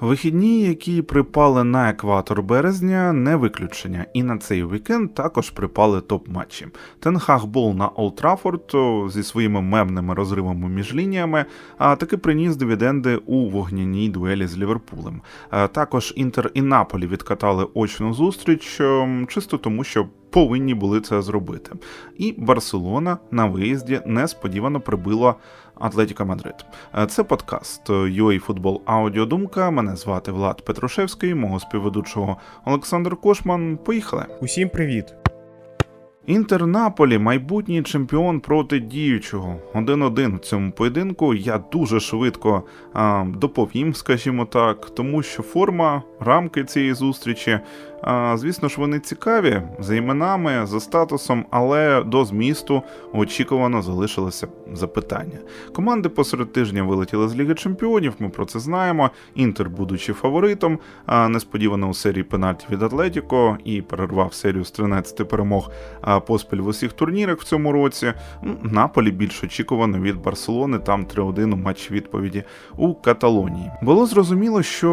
Вихідні, які припали на екватор березня, не виключення, і на цей вікенд також припали топ-матчі. Тенхаг Бол на Олд Траффорд зі своїми мемними розривами між лініями, а таки приніс дивіденди у вогняній дуелі з Ліверпулем. Е, Також Інтер і Наполі відкатали очну зустріч, чисто тому, що повинні були це зробити. І Барселона на виїзді несподівано прибила Атлетіка Мадрид. Е, Це подкаст UA Футбол Аудіодумка. Мене звати Влад Петрушевський, мого співведучого Олександр Кошман. Поїхали. Усім привіт! Інтер Наполі, майбутній чемпіон проти діючого. 1-1 в цьому поєдинку. Я дуже швидко а, доповім, скажімо так, тому що форма, рамки цієї зустрічі, звісно ж, вони цікаві за іменами, за статусом, але до змісту очікувано залишилося запитання. Команди посеред тижня вилетіли з Ліги Чемпіонів. Ми про це знаємо. Інтер, будучи фаворитом, несподівано у серії пенальті від Атлетіко і перервав серію з 13 перемог поспіль в усіх турнірах в цьому році. Наполі більш очікувано від Барселони, там 3-1 у матчі відповіді у Каталонії. Було зрозуміло, що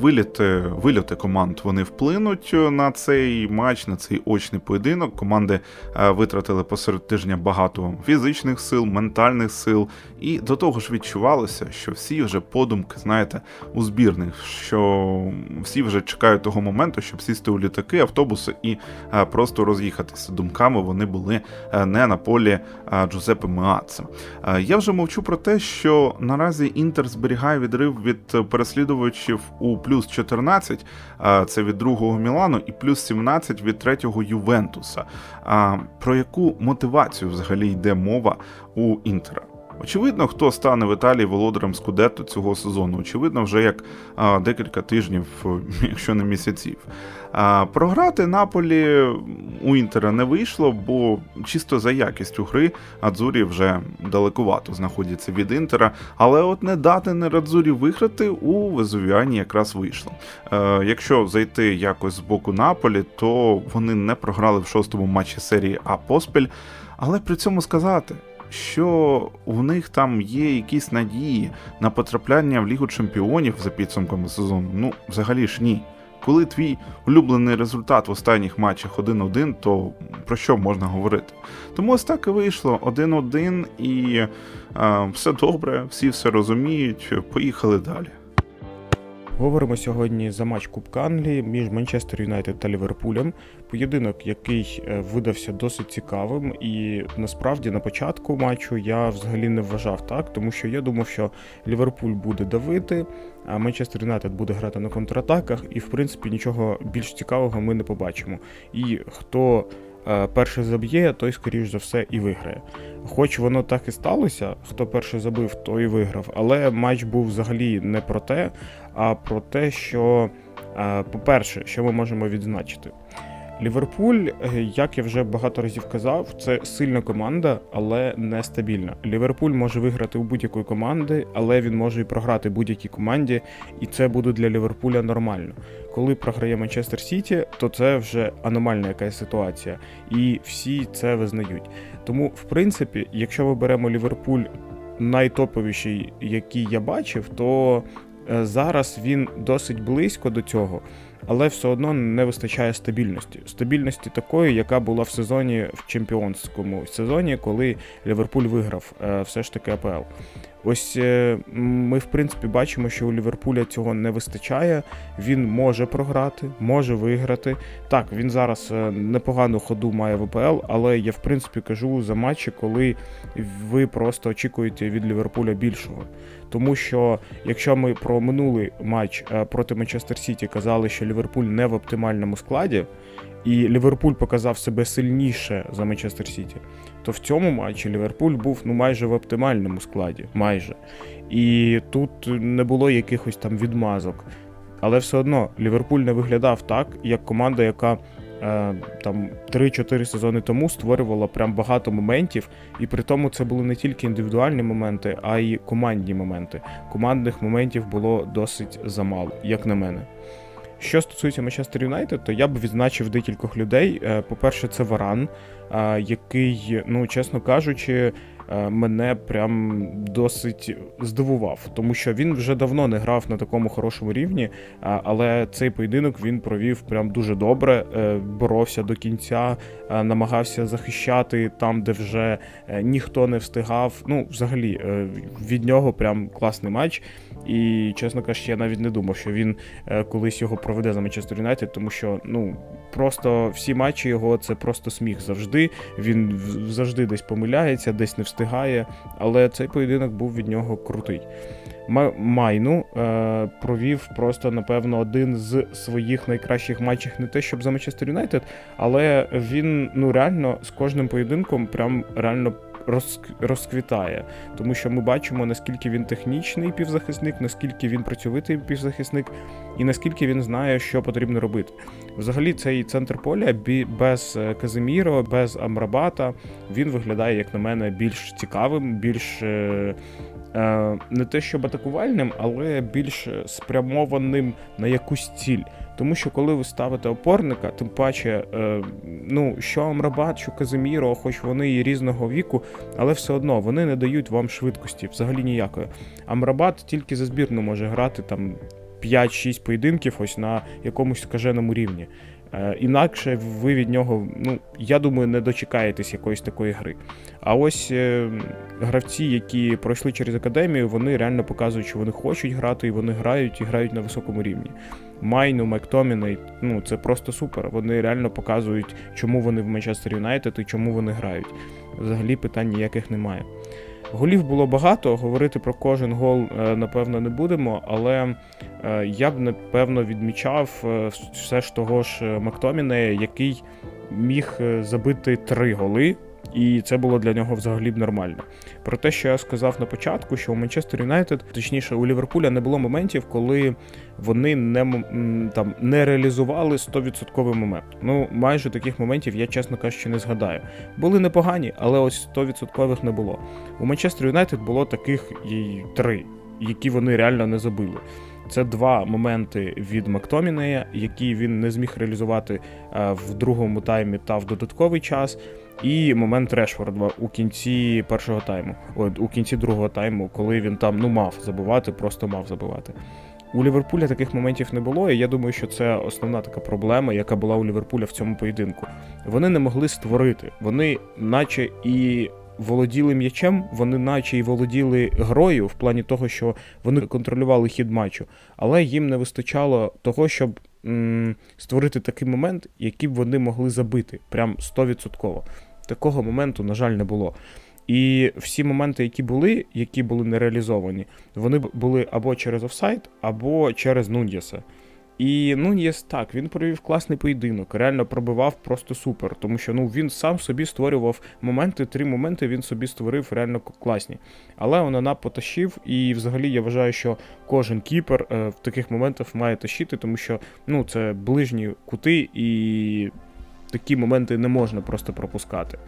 виліти, вильоти команд вони вплинуть на цей матч, на цей очний поєдинок. Команди е, витратили посеред тижня багато фізичних сил, ментальних сил, і до того ж відчувалося, що всі вже подумки, знаєте, у збірних, що всі вже чекають того моменту, щоб сісти у літаки, автобуси і е, просто роз'їхатися. Думками вони були е, не на полі Джузеппе Меаца. Е, Я вже мовчу про те, що наразі Інтер зберігає відрив від переслідувачів у плюс 14, е, це від другого Мілану, і плюс 17 від третього Ювентуса. А Про яку мотивацію взагалі йде мова у Інтера? Очевидно, хто стане в Італії володарем Скудетто цього сезону. Очевидно, вже як а, декілька тижнів, якщо не місяців. Програти Наполі у Інтера не вийшло, бо чисто за якістю гри Адзурі вже далекувато знаходяться від Інтера. Але от не дати не Радзурі виграти у Везувіані якраз вийшло. Е, якщо зайти якось з боку Наполі, то вони не програли в шостому матчі серії А поспіль. Але при цьому сказати, що у них там є якісь надії на потрапляння в Лігу Чемпіонів за підсумками сезону, ну взагалі ж ні. Коли твій улюблений результат в останніх матчах 1-1, то про що можна говорити? Тому ось так і вийшло 1-1, і е, все добре, всі все розуміють. Поїхали далі. Говоримо сьогодні за матч Кубка Англії між Манчестер Юнайтед та Ліверпулем. Поєдинок, який е, видався досить цікавим, і насправді на початку матчу я взагалі не вважав так, тому що я думав, що Ліверпуль буде давити, а Манчестер Юнайтед буде грати на контратаках, і в принципі нічого більш цікавого ми не побачимо. І хто перший заб'є, той, скоріш за все, і виграє. Хоч воно так і сталося, хто перший забив, той і виграв. Але матч був взагалі не про те, а про те, що, е, по-перше, що ми можемо відзначити. Ліверпуль, е, як я вже багато разів казав, це сильна команда, але не стабільна. Ліверпуль може виграти у будь-якої команди, але він може і програти будь-якій команді, і це буде для Ліверпуля нормально. Коли програє Манчестер Сіті, то це вже аномальна якась ситуація, і всі це визнають. Тому, в принципі, якщо ми беремо Ліверпуль найтоповіший, який я бачив, то е, зараз він досить близько до цього, але все одно не вистачає стабільності. Стабільності такої, яка була в сезоні в чемпіонському сезоні, коли Ліверпуль виграв е, все ж таки АПЛ. Ось е, ми, в принципі, бачимо, що у Ліверпуля цього не вистачає. Він може програти, може виграти. Так, він зараз е, непогану ходу має в АПЛ, але я в принципі кажу за матчі, коли ви просто очікуєте від Ліверпуля більшого. Тому що якщо ми про минулий матч е, проти Манчестер Сіті казали, що Ліверпуль не в оптимальному складі, і Ліверпуль показав себе сильніше за Манчестер Сіті, то в цьому матчі Ліверпуль був ну майже в оптимальному складі, майже. І тут не було якихось там відмазок. Але все одно Ліверпуль не виглядав так, як команда, яка е, там 3-4 сезони тому створювала прям багато моментів, і при тому це були не тільки індивідуальні моменти, а й командні моменти. Командних моментів було досить замало, як на мене. Що стосується Манчестер Юнайтед, то я б відзначив декількох людей. Е, По-перше, це Варан, е, який, ну чесно кажучи, мене прям досить здивував, тому що він вже давно не грав на такому хорошому рівні, але цей поєдинок він провів прям дуже добре, е, боровся до кінця, е, намагався захищати там, де вже е, ніхто не встигав. Ну, взагалі, е, від нього прям класний матч. І, чесно кажучи, я навіть не думав, що він е, колись його проведе за Манчестер Юнайтед, тому що ну просто всі матчі його це просто сміх завжди. Він завжди десь помиляється, десь не встигає. Але цей поєдинок був від нього крутий. Ма- Майну е, провів просто, напевно, один з своїх найкращих матчів не те, щоб за Манчестер Юнайтед, але він ну реально з кожним поєдинком прям реально розквітає. Тому що ми бачимо, наскільки він технічний півзахисник, наскільки він працьовитий півзахисник, і наскільки він знає, що потрібно робити. Взагалі, цей центр поля без е, Казиміро, без Амрабата, він виглядає, як на мене, більш цікавим, більш. е, е, Не те, щоб атакувальним, але більш спрямованим на якусь ціль. Тому що коли ви ставите опорника, тим паче, е, ну що Амрабат, що Казиміро, хоч вони і різного віку, але все одно вони не дають вам швидкості, взагалі ніякої. Амрабат тільки за збірну може грати там 5-6 поєдинків ось на якомусь скаженому рівні. Е, інакше ви від нього, ну я думаю, не дочекаєтесь якоїсь такої гри. А ось е, гравці, які пройшли через академію, вони реально показують, що вони хочуть грати, і вони грають і грають на високому рівні. Майну, Мектоміней, ну це просто супер. Вони реально показують, чому вони в Манчестер Юнайтед і чому вони грають. Взагалі питань ніяких немає. Голів було багато, говорити про кожен гол, е, напевно, не будемо, але е, я б напевно відмічав е, все ж того ж Мактоміне, який міг забити три голи, і це було для нього взагалі б нормально. Про те, що я сказав на початку, що у Манчестер Юнайтед, точніше, у Ліверпуля не було моментів, коли вони не там не реалізували 100% момент. Ну, майже таких моментів я, чесно кажучи, не згадаю. Були непогані, але ось 100% не було. У Манчестер Юнайтед було таких і три, які вони реально не забили. Це два моменти від Мактомінея, які він не зміг реалізувати е, в другому таймі та в додатковий час. І момент Решфорда у кінці першого тайму, от у кінці другого тайму, коли він там ну мав забивати, просто мав забивати. У Ліверпуля таких моментів не було, і я думаю, що це основна така проблема, яка була у Ліверпуля в цьому поєдинку. Вони не могли створити. Вони, наче і володіли м'ячем, вони наче і володіли грою в плані того, що вони контролювали хід матчу, але їм не вистачало того, щоб створити такий момент, який б вони могли забити, прям 100%. Такого моменту, на жаль, не було. І всі моменти, які були, які були не реалізовані, вони були або через офсайд, або через Нуньєса. І Нуньєс так, він провів класний поєдинок, реально пробивав просто супер, тому що ну він сам собі створював моменти, три моменти він собі створив реально класні. Але Онана потащив, і взагалі я вважаю, що кожен кіпер е, в таких моментах має тащити, тому що ну це ближні кути, і такі моменти не можна просто пропускати.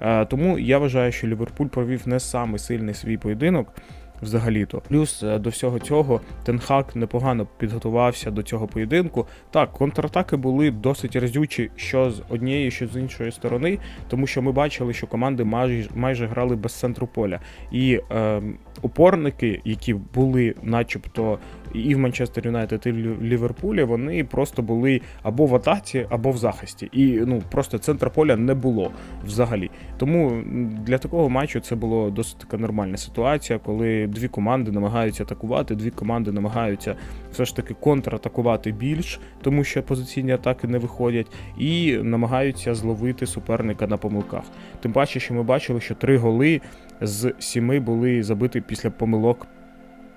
Е, Тому я вважаю, що Ліверпуль провів не самий сильний свій поєдинок. Взагалі-то, плюс е, до всього цього Тенхак непогано підготувався до цього поєдинку. Так, контратаки були досить разючі, що з однієї, що з іншої сторони, тому що ми бачили, що команди майже, майже грали без центру поля. І е, опорники, які були, начебто, і в Манчестер Юнайтед, і в Ліверпулі, вони просто були або в атаці, або в захисті. І ну просто центра поля не було взагалі. Тому для такого матчу це було досить така нормальна ситуація, коли дві команди намагаються атакувати, дві команди намагаються все ж таки контратакувати більш, тому що позиційні атаки не виходять, і намагаються зловити суперника на помилках. Тим паче, що ми бачили, що три голи з сіми були забиті після помилок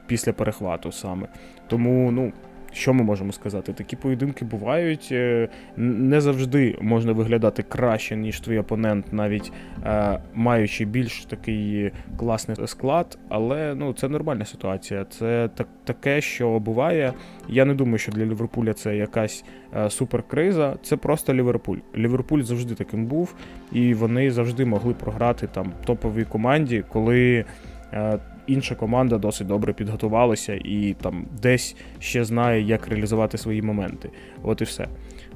після перехвату саме. Тому, ну. Що ми можемо сказати? Такі поєдинки бувають. е, Не завжди можна виглядати краще, ніж твій опонент, навіть е, маючи більш такий класний склад. Але ну це нормальна ситуація. Це так, таке, що буває. Я не думаю, що для Ліверпуля це якась е, суперкриза. Це просто Ліверпуль. Ліверпуль завжди таким був, і вони завжди могли програти там топовій команді, коли. Інша команда досить добре підготувалася і там десь ще знає, як реалізувати свої моменти. От і все.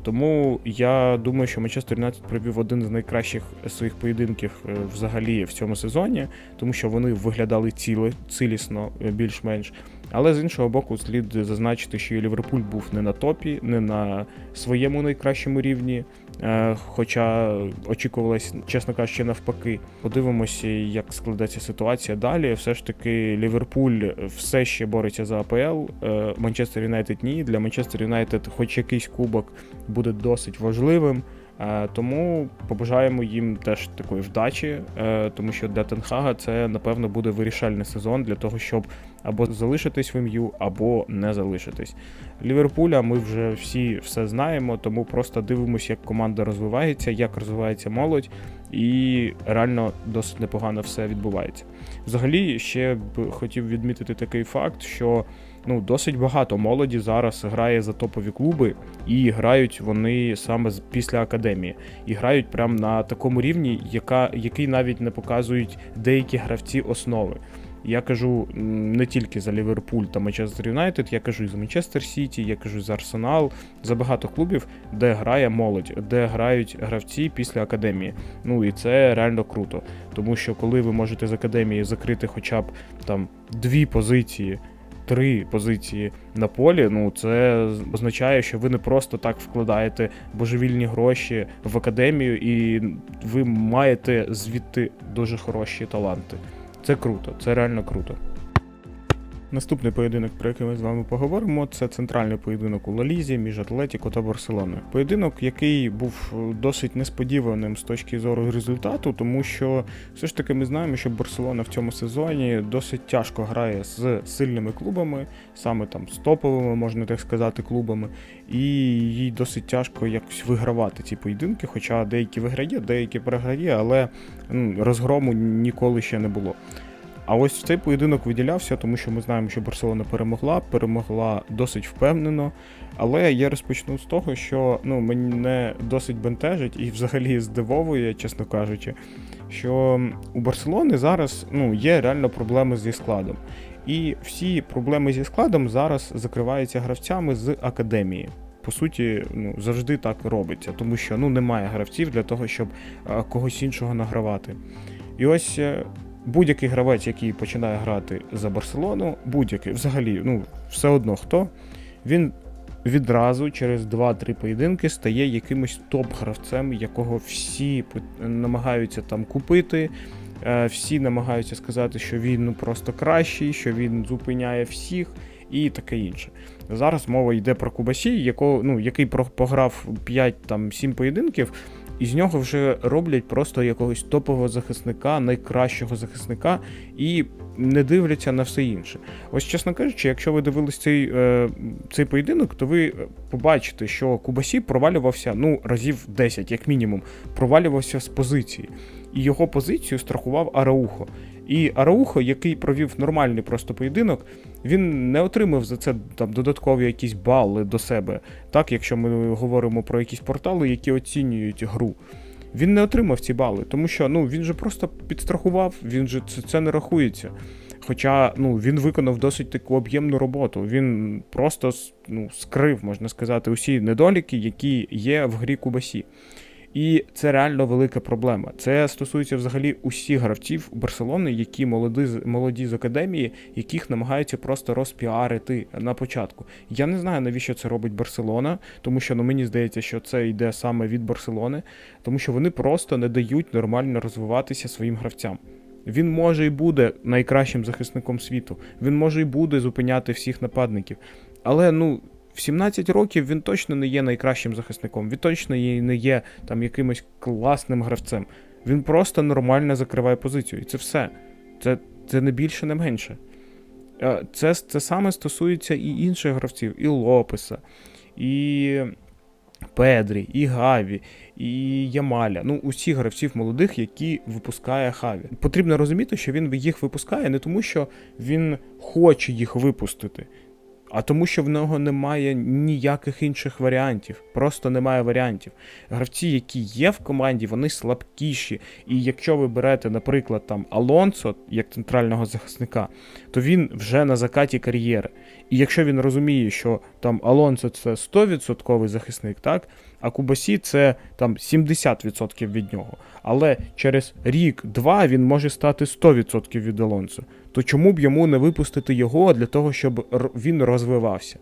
Тому я думаю, що Манчестер Юнайтед провів один з найкращих своїх поєдинків е, взагалі в цьому сезоні, тому що вони виглядали ціле, цілісно, е, більш-менш. Але з іншого боку, слід зазначити, що Ліверпуль був не на топі, не на своєму найкращому рівні. Е, Хоча очікувалось, чесно кажучи, навпаки. Подивимося, як складеться ситуація далі. Все ж таки, Ліверпуль все ще бореться за АПЛ. е, Манчестер Юнайтед ні. Для Манчестер Юнайтед, хоч якийсь кубок, буде досить важливим. Е, Тому побажаємо їм теж такої вдачі, е, тому що для Тенхага це напевно буде вирішальний сезон для того, щоб або залишитись в ім'ю, або не залишитись. Ліверпуля ми вже всі все знаємо, тому просто дивимося, як команда розвивається, як розвивається молодь, і реально досить непогано все відбувається. Взагалі, ще б хотів відмітити такий факт, що ну досить багато молоді зараз грає за топові клуби, і грають вони саме з- після академії, і грають прямо на такому рівні, яка, який навіть не показують деякі гравці основи. Я кажу не тільки за Ліверпуль та Манчестер Юнайтед, я кажу і за Манчестер Сіті, я кажу за Арсенал, за багато клубів, де грає молодь, де грають гравці після академії. Ну і це реально круто. Тому що коли ви можете з академії закрити хоча б там дві позиції. Три позиції на полі, ну це означає, що ви не просто так вкладаєте божевільні гроші в академію, і ви маєте звідти дуже хороші таланти. Це круто, це реально круто. Наступний поєдинок, про який ми з вами поговоримо, це центральний поєдинок у Лалізі між Атлетіко та Барселоною. Поєдинок, який був е, досить несподіваним з точки зору результату, тому що все ж таки ми знаємо, що Барселона в цьому сезоні досить тяжко грає з сильними клубами, саме там з топовими, можна так сказати, клубами, і їй досить тяжко якось вигравати ці поєдинки, хоча деякі виграє, деякі програє, але розгрому ніколи ще не було. А ось цей поєдинок виділявся, тому що ми знаємо, що Барселона перемогла, перемогла досить впевнено. Але я розпочну з того, що ну, мене досить бентежить і взагалі здивовує, чесно кажучи, що у Барселони зараз ну, є реально проблеми зі складом. І всі проблеми зі складом зараз закриваються гравцями з академії. По суті, ну завжди так робиться, тому що ну немає гравців для того, щоб а, когось іншого награвати. І ось е, будь-який гравець, який починає грати за Барселону, будь-який, взагалі, ну, все одно хто, він відразу через 2-3 поєдинки стає якимось топ-гравцем, якого всі намагаються там купити. е, Всі намагаються сказати, що він ну, просто кращий, що він зупиняє всіх і таке інше. Зараз мова йде про Кубасі, якого, ну, який про- пограв 5-7 поєдинків, і з нього вже роблять просто якогось топового захисника, найкращого захисника, і не дивляться на все інше. Ось, чесно кажучи, якщо ви дивились цей, е, цей поєдинок, то ви побачите, що Кубасі провалювався ну, разів 10, як мінімум, провалювався з позиції. І його позицію страхував Араухо. І Араухо, який провів нормальний просто поєдинок, він не отримав за це там додаткові якісь бали до себе. Так, якщо ми говоримо про якісь портали, які оцінюють гру. Він не отримав ці бали, тому що ну він же просто підстрахував, він же це, це не рахується. Хоча ну, він виконав досить таку об'ємну роботу. Він просто ну, скрив, можна сказати, усі недоліки, які є в грі Кубасі. І це реально велика проблема. Це стосується взагалі усіх гравців Барселони, які молоді, молоді з академії, яких намагаються просто розпіарити на початку. Я не знаю, навіщо це робить Барселона, тому що ну, мені здається, що це йде саме від Барселони, тому що вони просто не дають нормально розвиватися своїм гравцям. Він може і буде найкращим захисником світу. Він може і буде зупиняти всіх нападників. Але ну. В 17 років він точно не є найкращим захисником, він точно не є там якимось класним гравцем. Він просто нормально закриває позицію. І це все. Це, це не більше, не менше. Е, Це, це саме стосується і інших гравців, і Лопеса, і Педрі, і Гаві, і Ямаля. Ну, усіх гравців молодих, які випускає Хаві. Потрібно розуміти, що він їх випускає не тому, що він хоче їх випустити. А тому, що в нього немає ніяких інших варіантів. Просто немає варіантів. Гравці, які є в команді, вони слабкіші. І якщо ви берете, наприклад, там Алонсо як центрального захисника, то він вже на закаті кар'єри. І якщо він розуміє, що там Алонсо це 100% захисник, так, а Кубасі це там 70% від нього. Але через рік-два він може стати 100% від Алонсо. То чому б йому не випустити його для того, щоб він розвивався?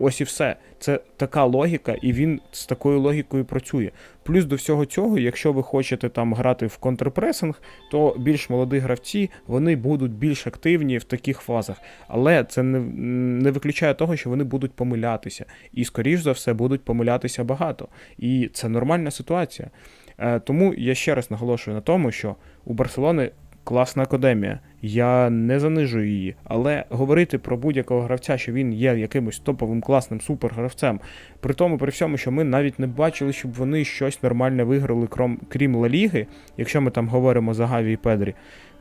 Ось і все. Це така логіка, і він з такою логікою працює. Плюс до всього цього, якщо ви хочете там грати в контрпресинг, то більш молоді гравці вони будуть більш активні в таких фазах. Але це не, не виключає того, що вони будуть помилятися. І, скоріш за все, будуть помилятися багато. І це нормальна ситуація. Е, Тому я ще раз наголошую на тому, що у Барселони класна академія. Я не занижую її, але говорити про будь-якого гравця, що він є якимось топовим класним супергравцем, при тому, при всьому, що ми навіть не бачили, щоб вони щось нормальне виграли, крім, крім Ла Ліги, якщо ми там говоримо за Гаві і Педрі.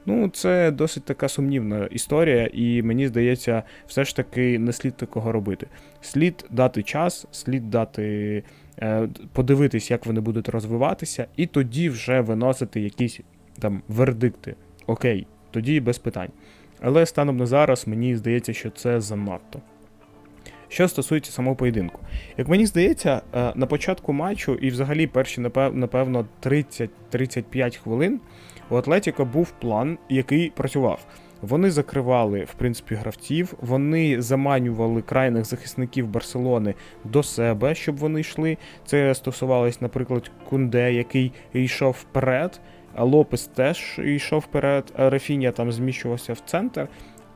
Ну, це досить така сумнівна історія, і мені здається, все ж таки не слід такого робити. Слід дати час, слід дати е, подивитись, як вони будуть розвиватися, і тоді вже виносити якісь там вердикти. Окей, тоді без питань. Але станом на зараз мені здається, що це занадто. Що стосується самого поєдинку, як мені здається, е, на початку матчу і взагалі перші, напевно, 30-35 хвилин у Атлетіка був план, який працював. Вони закривали, в принципі, гравців, вони заманювали крайних захисників Барселони до себе, щоб вони йшли. Це стосувалось, наприклад, Кунде, який йшов вперед, Лопес теж йшов вперед, Рафінія там зміщувався в центр.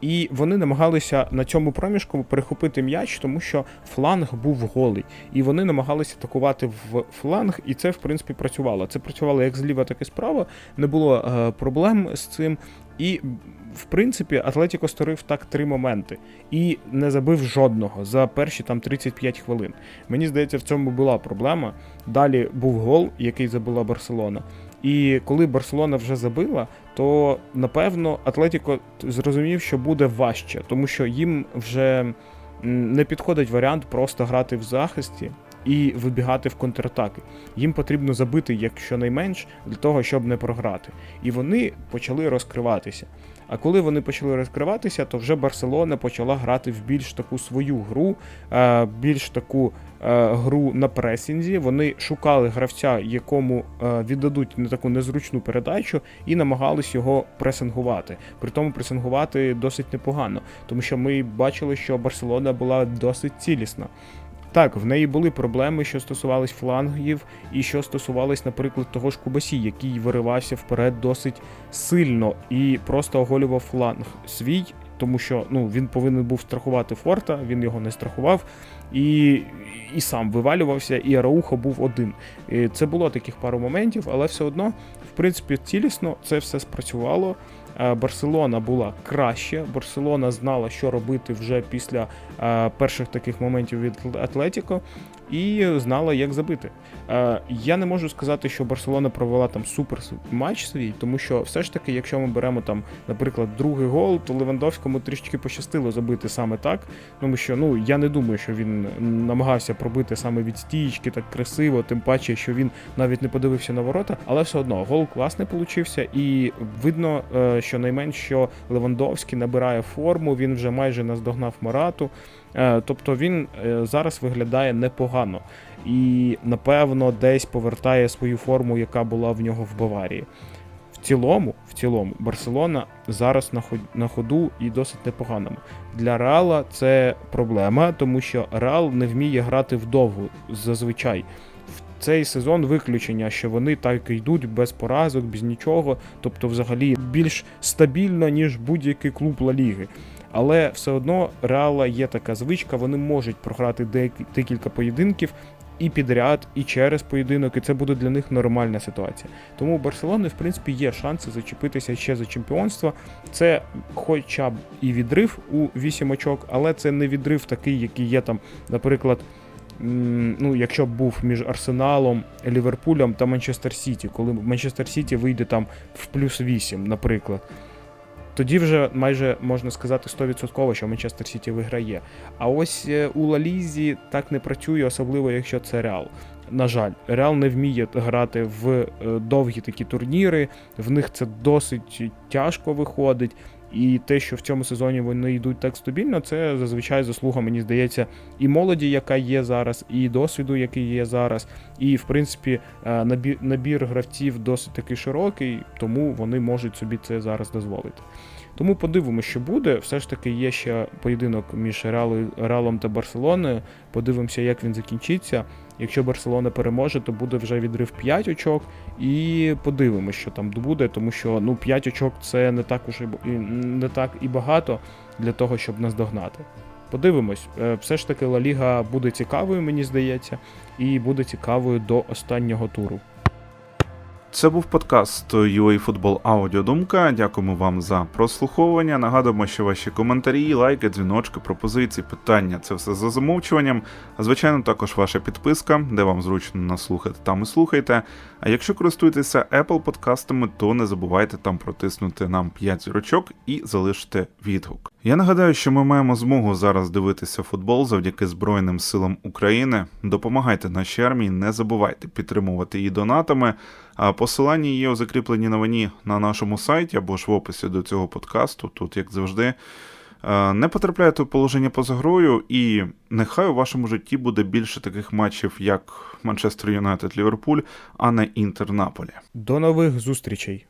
І вони намагалися на цьому проміжку перехопити м'яч, тому що фланг був голий. І вони намагалися атакувати в фланг, і це, в принципі, працювало. Це працювало як зліва, так і справа. Не було е, проблем з цим. І, в принципі, Атлетіко створив так три моменти і не забив жодного за перші там 35 хвилин. Мені здається, в цьому була проблема. Далі був гол, який забила Барселона. І коли Барселона вже забила, то напевно Атлетіко зрозумів, що буде важче, тому що їм вже не підходить варіант просто грати в захисті і вибігати в контратаки. Їм потрібно забити якщо-найменш для того, щоб не програти. І вони почали розкриватися. А коли вони почали розкриватися, то вже Барселона почала грати в більш таку свою гру, е, більш таку е, гру на пресінзі. Вони шукали гравця, якому е, віддадуть не таку незручну передачу, і намагались його пресингувати. При тому пресингувати досить непогано, тому що ми бачили, що Барселона була досить цілісна. Так, в неї були проблеми, що стосувались флангів, і що стосувались, наприклад, того ж Кубасі, який виривався вперед досить сильно і просто оголював фланг свій, тому що ну, він повинен був страхувати форта, він його не страхував, і, і сам вивалювався, і Араухо був один. І це було таких пару моментів, але все одно, принципі, цілісно це все спрацювало. Е, Барселона була краще. Барселона знала, що робити вже після е, перших таких моментів від Атлетіко, і знала, як забити. Е, я не можу сказати, що Барселона провела там супер матч свій, тому що все ж таки, якщо ми беремо там, наприклад, другий гол, то Левандовському трішки пощастило забити саме так. Тому що ну я не думаю, що він намагався пробити саме від стієчки так красиво, тим паче, що він навіть не подивився на ворота, але все одно гол класний получився, і видно, е, що найменш що Левандовський набирає форму, він вже майже наздогнав Марату. Е, Тобто він е, зараз виглядає непогано і, напевно, десь повертає свою форму, яка була в нього в Баварії. В цілому, в цілому, Барселона зараз на ходу і досить непоганому. Для Реала це проблема, тому що Реал не вміє грати вдовгу зазвичай. В цей сезон виключення, що вони так і йдуть без поразок, без нічого, тобто, взагалі, більш стабільно, ніж будь-який клуб Ла Ліги. Але все одно Реала є така звичка, вони можуть програти декілька поєдинків і підряд, і через поєдинок, і це буде для них нормальна ситуація. Тому у Барселони, в принципі, є шанси зачепитися ще за чемпіонство. Це хоча б і відрив у 8 очок, але це не відрив такий, який є там, наприклад. Ну, якщо б був між Арсеналом, Ліверпулем та Манчестер Сіті, коли Манчестер Сіті вийде там в плюс 8, наприклад. Тоді вже майже можна сказати 100% що Манчестер Сіті виграє. А ось е, у Лалізі так не працює, особливо якщо це Реал. На жаль, Реал не вміє грати в е, довгі такі турніри, в них це досить тяжко виходить. І те, що в цьому сезоні вони йдуть так стабільно, це зазвичай заслуга, мені здається, і молоді, яка є зараз, і досвіду, який є зараз. І, в принципі, е, набір, набір гравців досить таки широкий, тому вони можуть собі це зараз дозволити. Тому подивимося, що буде. Все ж таки є ще поєдинок між Реалом та Барселоною. Подивимося, як він закінчиться. Якщо Барселона переможе, то буде вже відрив 5 очок. І подивимося, що там буде, тому що ну 5 очок це не так уж і не так і багато для того, щоб наздогнати. Подивимось, Е, все ж таки Ла Ліга буде цікавою, мені здається, і буде цікавою до останнього туру. Це був подкаст UA Football Аудіодумка. Дякуємо вам за прослуховування. Нагадуємо, що ваші коментарі, лайки, дзвіночки, пропозиції, питання це все за замовчуванням. А звичайно, також ваша підписка, де вам зручно нас слухати, там і слухайте. А якщо користуєтеся Apple подкастами, то не забувайте там протиснути нам 5 зірочок і залишити відгук. Я нагадаю, що ми маємо змогу зараз дивитися футбол завдяки Збройним силам України. Допомагайте нашій армії, не забувайте підтримувати її донатами. А посилання є у закріпленій новині на нашому сайті або ж в описі до цього подкасту, тут як завжди. Е, Не потрапляйте у положення поза грою, і нехай у вашому житті буде більше таких матчів, як Манчестер Юнайтед Ліверпуль, а не Інтер Наполі. До нових зустрічей!